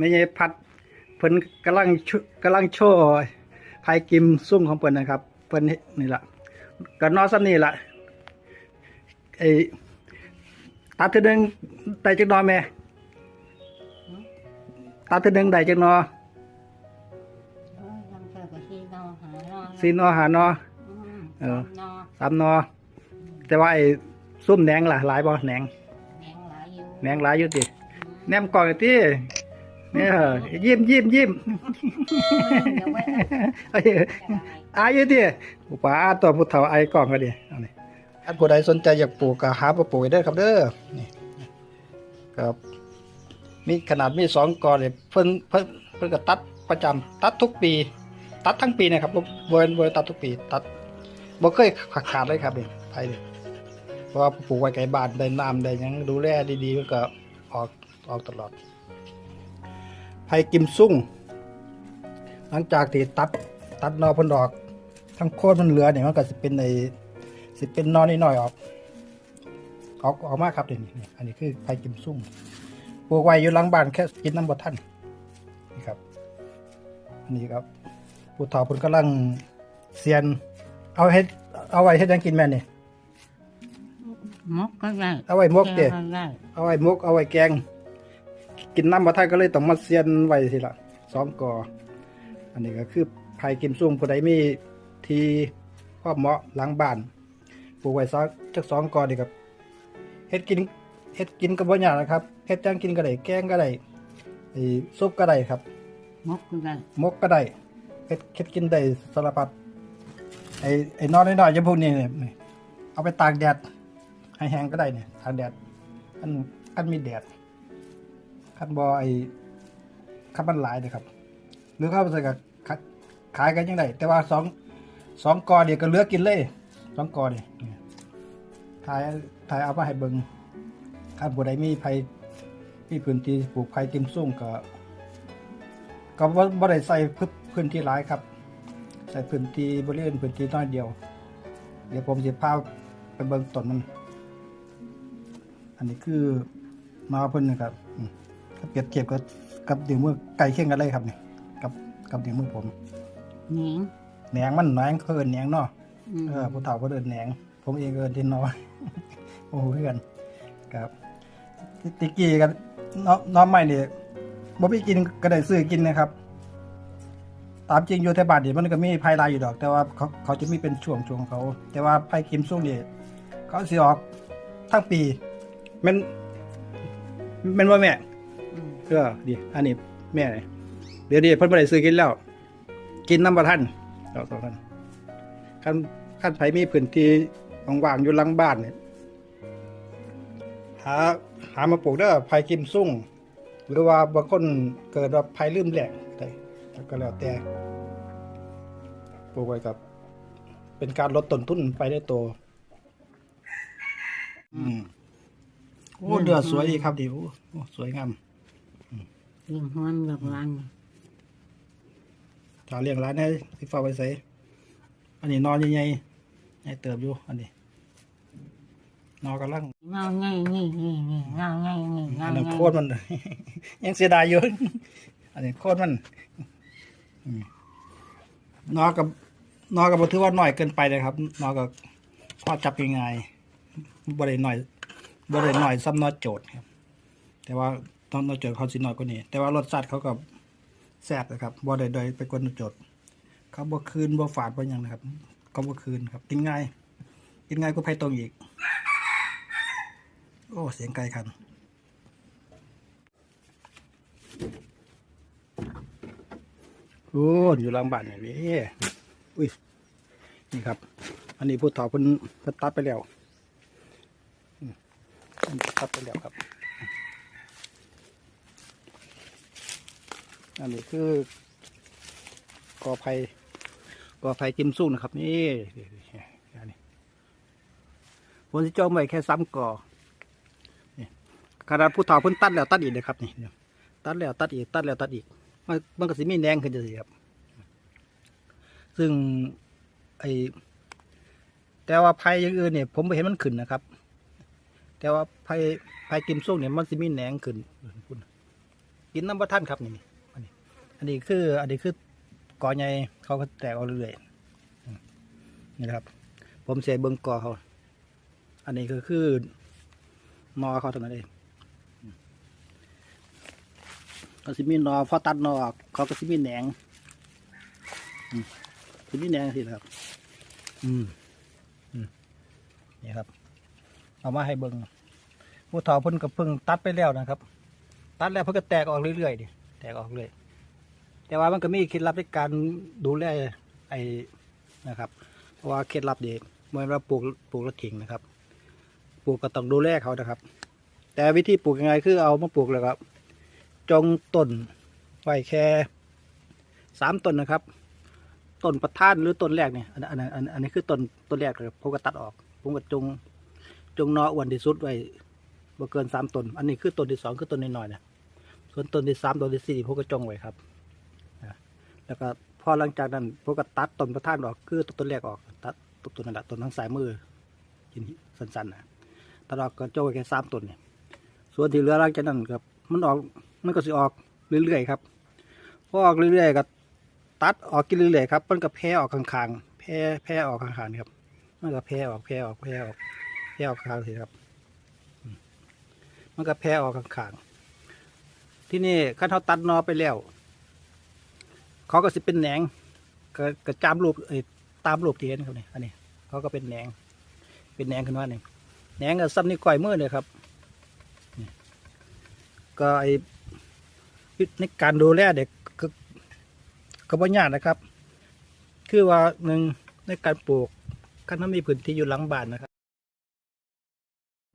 ไม่ใช่พัดเพิ่นกำลังชุกำลังโชว์ไพ่กิมซุ่มของเพิ่นนะครับเพิ่นนี่ล่ะก็นอนซ้ำนี่ล่ะไอ้ตัดเทื่อหนึงได้จักหนอแม่ตัดเทื่อหนึงได้จักหนอโอ้ยลำเกิดกับซีนอหานอสี่หนอหาหนออืมเออนอสามหนอ แต่ว่าไอ้ซุ่มแหนงล่ะหลายบ่แหนงแหนงหลายอยู่แหนงหลายอยู่ติแหนมกล่องติ เนี่ยยิ้มยิ้มยิ้มเดี๋ยวไว้เอ้ยอายอยู่ติอุปาตัวผู้เฒ่าอายกล่องก็ดิเอานี่อันผู้ใดสนใจอยากปลูกก็หามาปลูกได้อครับเด้อนี่ครับมีขนาดมีสองกอเลยเพิ่นเพิ่นเพิ่นก็ตัดประจำตัดทุกปี ตัดทั้งปีนะครับบ่บ่บ่ได้ตัดทุกปี ตัดบ่เคยขาดขาดเลยครับนี่ไผนี่เพราะว่าปลูกไว้ไกลบ้านได้น้ำได้หยังดูแลดีๆมันก็ออกออกตลอด ไผกิมซุ่ง หลังจากที่ตัดตัดนอเพิ่นออก ทั้งโคนมันเหลือเนี่ยมันก็สิเป็นในสิเป็นนอนิดหน่อยๆออกออกออกมาครับเดี๋ยวนี้นี่อันนี้คือไผ่กิมซุ่มปลูกไว้อยู่หลังบ้านแค่กินน้ำบ่ทันนี่ครับอันนี้ครับผู้เฒ่าเพิ่นกำลังเซียน เอาเฮ็ดเอาไว้เฮ็ดหยังกินแม่นี่มกก็ได้เอาไว้มกเด้แก็ได้เอาไว้มกเอาไว้แกง กินน้ำบ่ทันก็เลยต้องมาเซียนไว้สิละสองกออันนี้ก็คือไผ่กิมซุ่มผู้ใดมีที่ครอบเหมาะหลังบ้านปลูกไว้สักจักสองกอดีครับเฮ็ดกินเฮ็ดกินก็บ่ยากนะครับเฮ็ดจังกินก็ได้แกงก็ได้ไอ้ซุปก็ได้ครับมกก็ได้มกก็ได้เฮ็ดเฮ็ดกินได้สารพัดไอ้ไอ้นอนน้อยๆจะพวกนี้เนี่ยนี่เอาไปตากแดดให้แห้งก็ได้เนี่ยตากแดดอันอันมีแดด คันบ่ไอ้คันมันหลายนะครับหรือข้าไปใส่กับขะขายกันยังไงแต่ว่าสองสองกอเดียวก็เหลือกินเลยสองกอเนี่ถ่ายถ่ายเอามาให้เบิงถ้าบุใดมีไผมีพื้นที่ปลูกไผ่ติมซุ่มก็ ก็บ่บได้ใส่พื้นที่หลายครับ ใส่พื้นที่บริเวณพื้นที่น้อยเดียว เดี๋ยวผมจะพาไปเบิ่งต้นมัน อันนี้คือมาเพิ่นนะครับ เปรียบเทียบกับกับเดี๋ยวมือไก่เคียงกันเลยครับนี่กับกับเดี๋ยวมือผมแหนงแหนงมันแหนงเขาเอิ้นแหนงเนาะอืมเออผู้เฒ่าก็เดินแหนง ผมเองก็เอิ้นดินน้อยโอ้โหเพื่อนครับติกกี้กันน้องน้องใหม่นี่บ่มีกินก็ได้ซื้อกินนะครับ ตามจริงอยู่แถวบ้านนี่มันก็มีไผ่ลายอยู่ดอก แต่ว่าเขาเขาจะมีเป็นช่วงช่วงๆเขา แต่ว่าไผ่กิมซุ่งนี่เขาสิออกทั้งปีแมันแมันว่าแม่อืม เออดีอันนี้แม่นี่เดี๋ยวนี้เพิ่นบ่ได้ซื้อกินแล้ว กินน้ำบ่ทันเราสองท่านคันคันไผมีพื้นที่ว่างๆอยู่หลังบ้านเนี่ยหาหามาปลูกเด้อไผ่กิมซุ่งหรือว่าบางคนเกิดว่าไผ่ลืมแหลกได้ก็แล้วแต่ปลูกไว้กับ เป็นการลดต้นทุนไปได้โตวอืมโอ้เดือดสวยดีครับดิโอ้โอ้สวยงาม ยิงหัวมันแบบรังถ้าเลี้ยงร้านให้สิฟ้าไว้ใส่อันนี้นอนใหญ่ๆใหญ่เติบอยู่ อันนี้ นอนกำลังเงาไงนี่นี่นี่เงาไงนี่เงาอันนั้นไงโคตรมัน ยังเสียดายอยู่ อันนี้โคตรมันอืมนอนกับนอนกับถือว่าน้อยเกินไปเลยครับ นอนกับพอจับยังไงบ่ได้น้อยบ่ได้น้อยซ้ำนอโจทย์ครับ แต่ว่า ตอนนอโจทย์เขาสิน้อยกว่านี้ แต่ว่ารสชาติเขากับแซ่บนะครับบ่ได้โดยไปกวนโจทย์เขาบ่คืนบ่ฝาดบ่ยังนะครับเขาบ่คืนครับกินง่ายกินง่ายก็ไผตรงอีก โอ้เสียงไกลคันโอ้อยู่หลังบ้านอย่างนี้อุ้ยนี่ครับ อันนี้ผู้ถอเพิ่นตัดไปแล้วตัดไปแล้วครับ อันนี้คือกอไผ่กอไผ่จิมซุ่งนะครับ นี่อันนี้ผมจะจองไว้แค่ซ้ำกอนี่ขนาดผู้ถอเพิ่นตัดแล้วตัดอีกเลยครับนี่ตัดแล้วตัดอีกตัดแล้วตัดอีก มันมันก็สิมีแหนงขึ้นจะสิครับ ซึ่งไอแต่ว่าไผ่อย่างอื่นเนี่ย ผมไม่เห็นมันขึ้นนะครับ แต่ว่าไผ่ไผ่กิมส้มเนี่ยมันสิมีแหนงขึ้นคุณกินน้ำบะท่านครับนี่ อันนี้คือ อันนี้คือกอใหญ่เขาก็แตกออกเรื่อยๆนี่นะครับ ผมเสียเบิ้งกอเขา อันนี้ก็คือนอเขาเท่านั้นเองอืมก็สิมีนอพอตัดนอออกเขาก็สิมีแหนงอืมสิมีแหนงสิครับอืมอืมนี่ครับ เอามาให้เบิ้งผู้เฒ่าเพิ่นก็เพิ่งตัดไปแล้วนะครับ ตัดแล้วเพิ่นก็แตกออกเรื่อยๆดิแตกออกเรื่อย แต่ว่ามันก็มีเคล็ดลับในการดูแลไอ้นะครับเพราะว่าเคล็ดลับเดีเมื่อเราปลูกปลูกแล้วทิ้งนะครับ ปลูกก็ต้องดูแลเขานะครับ แต่วิธีปลูกยังไงคือเอามาปลูกแล้วครับ จงต้นไว้แค่สามต้นนะครับต้นประท่านหรือต้นแรกเนี่ยอันอันอันอันนี้คือต้นต้นแรกเลยผมก็ตัดออก ผมก็จงจงนออ้วนที่สุดไว้บ่เกินสามต้น อันนี้คือต้นที่สองคือต้นน้อยๆนะส่วนต้นที่สามต้นที่สี่ผมก็จงไว้ครับ แล้วก็พอหลังจากนั้นผมก็ตัดต้นประท่านออกคือต้นแรกออกตัดต้นนั่นแหละต้นทางสายมือกินสั้นๆนะตัดออกก็จงไว้แค่สามต้นเนี่ยส่วนที่เหลือหลังจากนั้นครับ มันออกมันก็สิออกเรื่อยๆครับพอออกเรื่อยๆก็ตัดออกกินเรื่อยๆครับมันก็แพร่ออกข้างๆแพร่แพร่ออกข้างๆครับมันก็แพร่ออกแพร่ออกแพร่ออกแพร่ออกข้างๆสิครับมมันก็แพร่ออกข้างๆที่นี่ขั้นเขาตัดนอไปแล้ว เขาก็สิเป็นแหนงก็กระจามรูปเอ้ยตามรูปที่เห็นครับนี่อันนี้เขาก็เป็นแหนง เป็นแหนงขึ้นมาเนี่ยแหนงก็ซ้ำนี่ก่อยมือเลยครับนี่ก็ไอในการดูแลเด็กก็ก็บ่ยากนะครับ คือว่าหนึ่งในการปลูกคันถ้ามีพื้นที่อยู่หลังบ้านนะครับ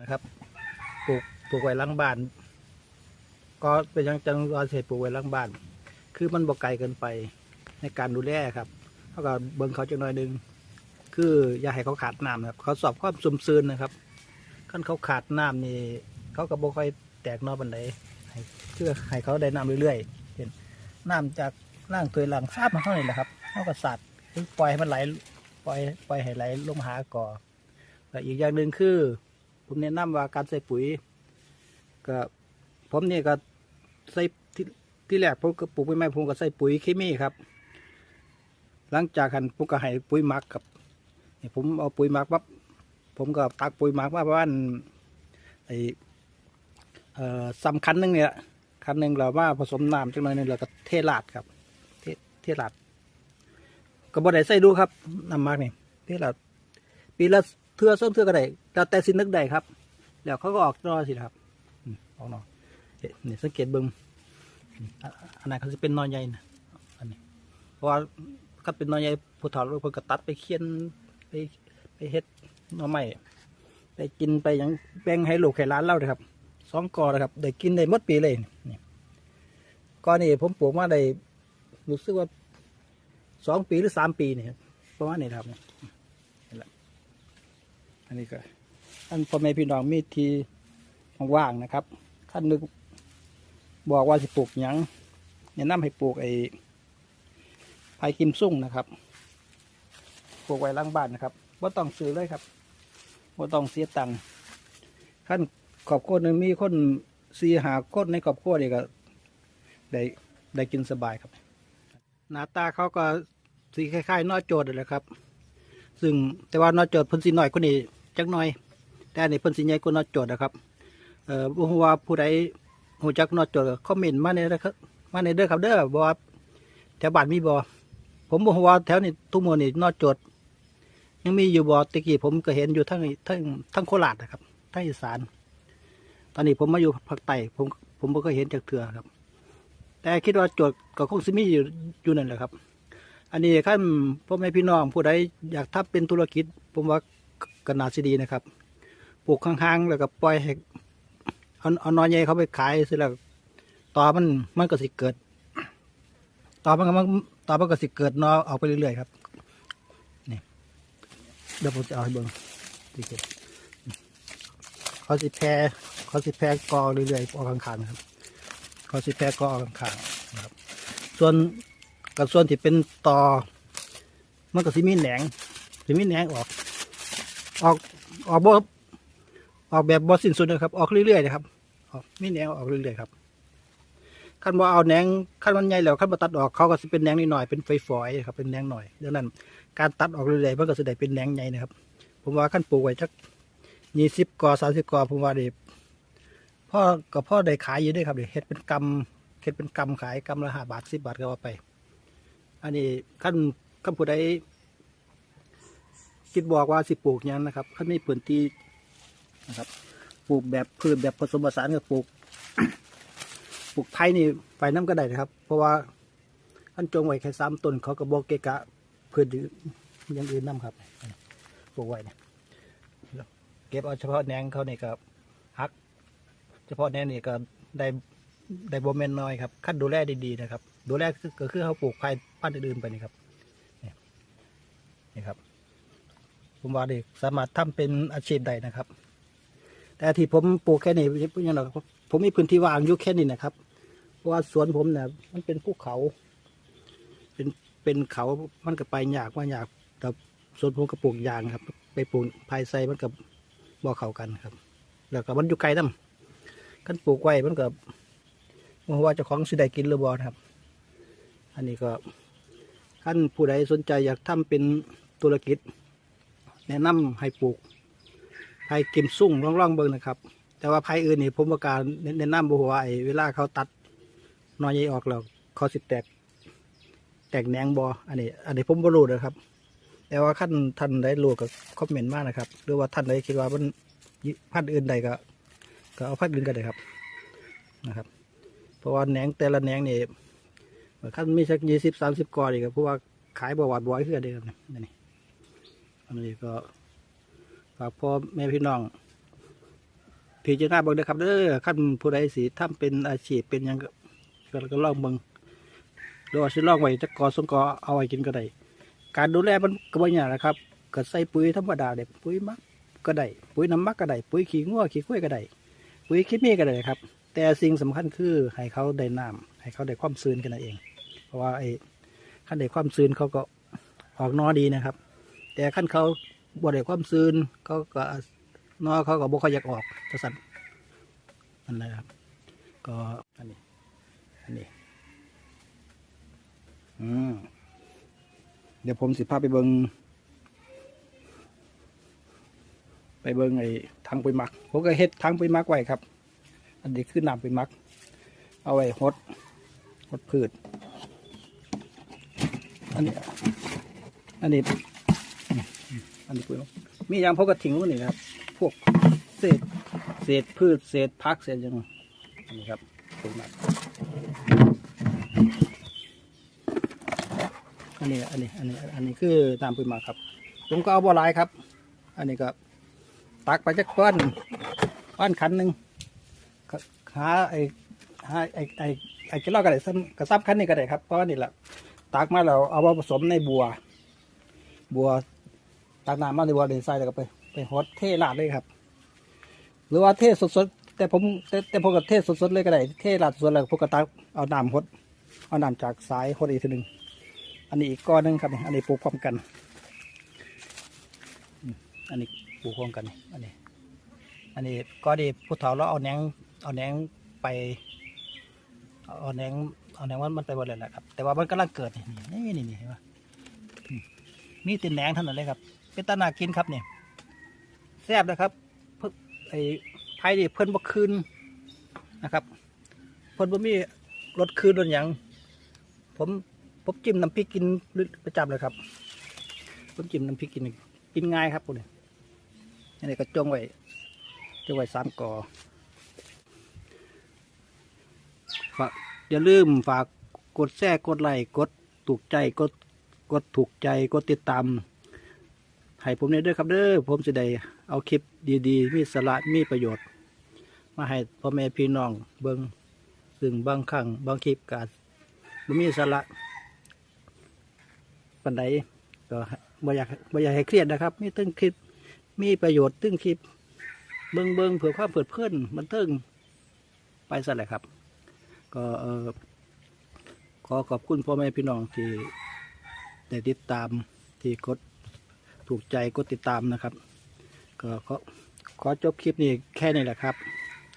นะครับ ปลูกปลูกไว้หลังบ้าน ก็เป็นอยังจังว่าเสปลูกไว้หลังบ้าน คือมันบ่ไกลเกินไปในการดูแลครับเขาก็เบิ่งเขาจังหน่อยหนึงคืออย่าให้เขาขาดน้ำครับ เขาสอบความซุมซึนนะครับขั้นเขาขาดน้ำนี่เขาก็บ่ค่อยแตกนอบันไดให้เพื่อให้เขาได้น้ำเรื่อยๆเห็นน้ำจากล่างตัวล่างซาบมาเท่านี้แหละครับเขาก็สัตว์ปล่อยให้มันไหลปล่อยปล่อยให้ไหลลงมาหาก่อแล้วอีกอย่างหนึ่งคือ ผมแนะนำว่าการใส่ปุ๋ย ก็ผมนี่ก็ใส่ ที่แรกผมก็ปลูกใบไม้ผมก็ใส่ปุ๋ยเคมีครับ หลังจากหันผมก็ให้ปุ๋ยหมักครับนี่ผมเอาปุ๋ยหมักปั๊บผมก็ตักปุ๋ยหมักมาประมาณไอเอ่อสำคัญหนึงเนี่ยคันหนึ่งเราว่าผสมน้ำจังหน่อยนึงแล้วก็เทราดครับ เทเทราดก็บ่ได้ใส่ดูครับน้ำหมักนี่ปีละปีละเทื่อส้มเทื่อก็ได้แต่แต่สินึกได้ครับ แล้วเขาก็ออกนอสิครับออกนอเนี่สังเกตเบิ่ง อันนั้นเขาจะเป็นนอนใหญ่นะอันนี้เพราะว่าก็เป็นนอนใหญ่ผู้ถอดลูกเพิ่นก็ตัดไปเคียนไปไปเฮ็ดหนอใหม่ไปกินไปหยังแบ่งให้ลูกให้หล้านเล่าเลยครับสองกอนะครับได้กินได้หมดปีเลยนี่ก้อนนี่ผมปลูกมาได้รู้สึกว่าสองปีหรือสามปีเนี่ยครับประมาณนี้ครับนี่แหละอันนี้ก็อันพ่อแม่พี่น้องมีทีว่างนะครับขั้นนึก บอกว่าสิปลูกหยังแนะนำให้ปลูกไอ้ไผ่กิมซุ่งนะครับ ปลูกไว้ล่างบ้านนะครับว่าต้องซื้อเลยครับว่าต้องเสียตังค์ขั้นขอบโคตรนึงมีคนซีหาโคนในขอบโคตรนี่ก็ได้ได้กินสบายครับ หน้าตาเขาก็สีคล้ายๆนอโจดนั่นแหละครับ ซึ่งแต่ว่านอโจดเพิ่นสีหน่อยกว่านี้จักหน่อย แต่อันนี้เพิ่นสีใหญ่กว่านอโจดนะครับ เอ่อว่าผู้ใด ฮู้จักนอจดคอมเมนต์มาในเด้อครับมาในเด้อครับเด้อบ่ว่าแถวบ้านมีบ่ผมบ่ฮู้ว่าแถวนี้ทุกมื้อนี้นอจด ยังมีอยู่บ่ตะกี้ผมก็เห็นอยู่ทั้งทั้งทั้งโคราชนะครับทั้งอีสาน ตอนนี้ผมมาอยู่ภาคใต้ผมผมบ่เคยเห็นจักเทื่อครับ แต่คิดว่าจทย์ก็คงสิมีอยู่อยู่นั่นแหละครับ อันนี้ขั้นพ่อแม่พี่น้องผู้ใดอยากทำเป็นธุรกิจ ผมว่าก็น่าสิดีนะครับ ปลูกข้างๆแล้วก็ปล่อยให้ เอาเอานอนใหญ่เขาไปขายเสร็จแล้วต่อมันมันก็สิเกิด ต่อมันก็มันต่อมันก็สิเกิดนอออกไปเรื่อยๆครับนี่เดี๋ยวผมจะเอาให้เบิ่งสิเกิดเขาสิแพรเขาสิแพรกอเรื่อยๆออกข้างๆครับเขาสิแพรก็ออกข้างๆนะครับ ส่วนกับส่วนที่เป็นตอมันก็สิมีแหนงสิมีแหนงออก ออกออกบ่ ออกแบบบ่สิ้นสุดนะครับ ออกเรื่อยๆนะครับออกไมีแนงออกเรื่อยๆครับขั้นว่าเอาแหนงขั้นมันใหญ่แล้วขั้นมาตัดออกเขาก็จะเป็นแหนงนิดหน่อยเป็นฝอยๆครับเป็นแหนงหน่อยดังนั้น การตัดออกเรื่อยๆมันก็จะได้เป็นแหนงใหญ่นะครับ ผมว่าขั้นปลูกไว้สักยี่สิบกอสามสิบกอผมว่าเด็พ่อกับพ่อได้ขายอยู่ด้วยครับเดี๋ยวเฮ็ดเป็นกำเฮ็ดเป็นกำขายกำละห้าบาทสิบบาทก็ว่าไป อันนี้ขั้นขั้นผู้ใดคิดบอกว่าสิปลูกยังนะครับขั้นไมีพื้นที่ นะครับ ปลูกแบบพืชแบบผสมผสานกับปลูก ปลูกไผ่นี่ไปน้ำก็ได้นะครับ เพราะว่าขั้นจงไว้แค่สามต้นเขาก็บอกเกะกะพืชอย่างอื่นน้ำครับ ปลูกไว้เนี่ยเก็บเอาเฉพาะแหนงเขานี่ก็หัก เฉพาะแหนงนี่ก็ได้ได้โบแมนน้อยครับขั้นดูแลดีๆนะครับ ดูแลก็คือเขาปลูกไผ่พันธุ์อื่นๆไปนี่ครับนี่ครับผมว่าเด็กสามารถทำเป็นอาชีพได้นะครับ แต่ที่ผมปลูกแค่นี้เป็นยังไงครับผมมีพื้นที่ว่างอยู่แค่นี้นะครับ เพราะว่าสวนผมเนี่ยมันเป็นภูเขา เป็นเป็นเขามันก็ไปยากว่ายากแต่สวนผมก็ปลูกยางครับ ไปปลูกภายไซมันกับบ่อเขากันครับ แล้วก็มันอยู่ไกลน้ำกันปลูกไว้มันก็บ่รู้ว่าเจ้าของสิได้กินหรือบ่นะครับ อันนี้ก็ท่านผู้ใดสนใจอยากทำเป็นธุรกิจ แนะนำให้ปลูก ไผ่กิมซุ่งร่องๆเบิ่งนะครับ แต่ว่าไผ่อื่นนี่ผมประการแนะนำบ่ว่าไอ้เวลาเขาตัดนอยใหญ่ออกแล้วเขาสิแตก แตกแหนงบออันนี้ อันนี้ผมบ่รู้นะครับ แต่ว่าขั้นท่านได้รู้ก็คอมเมนต์มานะครับ หรือว่าท่านใดคิดว่ามันพันธุ์อื่นใดก็ ก็เอาพันธุ์อื่นก็ได้ครับนะครับ เพราะว่าแหนงแต่ละแหนงนี่ขั้นมีสักยี่สิบสามสิบกอดีครับเพราะว่าขายบวาดบอยเพื่อเดียวนี่นี่อันนี้ก็ ฝากพ่อแม่พี่น้องพิจารณาเบิ่งนะครับเด้อขั้นผู้ใดสิทำเป็นอาชีพเป็นยังก็ก็ก็ลองเบิ่งหรือว่าสิลองไว้จักอสงกอเอาไว้กินก็ได้การดูแลมันก็บ่ยากนะครับก็ใส่ปุ๋ยธรรมดาเด็กปุ๋ยมักก็ได้ปุ๋ยน้ำมักก็ได้ปุ๋ยขี้งัวขี้ข้วยก็ได้ปุ๋ยขี้เมีก็ได้ครับ แต่สิ่งสำคัญคือให้เขาได้น้ำให้เขาได้ความชื้นกันนั่นเอง เพราะว่าไอ้ขั้นได้ความชื้นเขาก็ออกนอดีนะครับ แต่ขั้นเขา บ่ได้ความซื่นเขาก็นอเขาก็บ่ค่อยอยากออกจะสั่นนั่นแหละครับ ก็อันนี้ อันนี้ อืมเดี๋ยวผมสิพาไปเบิงไปเบิงไอ้ทางไปหมักผมก็เฮ็ดทางไปหมักไว้ครับ อันนี้คือน้ำไปหมัก เอาไว้หดหดพืช อันนี้ อันนี้ อันนี้ปุ๋ยเนาะมีอย่างพวกกระถิ่งพวกนี้ครับ พวกเศษเศษพืชเศษพักเศษยังอันนี้ครับปุ๋ยหมักอันนี้อันนี้อันนี้อันนี้คือตามปุ๋ยหมักครับผมก็เอาบัวลายครับ อันนี้ก็ตักไปจักก้อนก้อนขันหนึ่งหาไอ้หาไอ้ไอ้ไอ้กิโลก็ได้ซ้ำกระซับขันนี่ก็ได้ครับเพราะว่านี่แหละตักมาแล้วเอามาผสมในบัว บัว ตักน้ำมาในบัวเดนทรายแล้วก็ไปไปฮดเทราดเลยครับ หรือว่าเทสดๆแต่ผมแต่แต่ผมก็เทสดๆเลยก็ได้เทราดสดแล้วผมก็ตักเอาน้ำฮดเอาน้ำจากสายฮดอีกทีหนึ่งอันนี้อีกก้อนหนึงครับนี่อันนี้ปลูกพร้อมกัน อันนี้ปลูกพร้อมกันนี่อันนี้ อันนี้ก็ดีผู้เฒ่าเราเอาแหนงเอาแหนงไปเอาแหนงเอาแหนงมันมันไปหมดเลยแหละครับ แต่ว่ามันกำลังเกิดนี่นี่นี่เห็นปะมีตินแหนงเท่านั้นเลยครับ เป็นตานากินครับเนี่ยแซ่บนะครับเพิ่นไอ้ไผ่ดิเพิ่นบ่คืนนะครับ เพิ่นบ่มีรสคืนรสหยังผมผมจิ้มน้ำพริกกินประจำเลยครับ ผมจิ้มน้ำพริกกินกินง่ายครับพวกนี้อันนี้ก็จงไว้จงไว้สามกอฝากอย่าลืมฝากกดแชร์กดไลค์กดถูกใจกดกดถูกใจกดติดตาม ให้ผมเนี่ยด้วยครับเด้อผมจะได้เอาคลิปดีๆ มีสาระมีประโยชน์ มาให้พ่อแม่พี่น้องเบิงซึ่งบางครั้งบางคลิปกาบมีสาระปันใดก็บ่อยากบ่อยากให้เครียดนะครับ มีตึ้งคลิปมีประโยชน์ตึ้งคลิป เบิงเบิงเผื่อความเปิดเพื่อนมันเทิงไปซะแหละครับ ก็เออขอขอบคุณพ่อแม่พี่น้องที่ได้ติดตามที่กด ถูกใจกดติดตามนะครับ ก็ขอขอจบคลิปนี้แค่นี้แหละครับ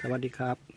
สวัสดีครับ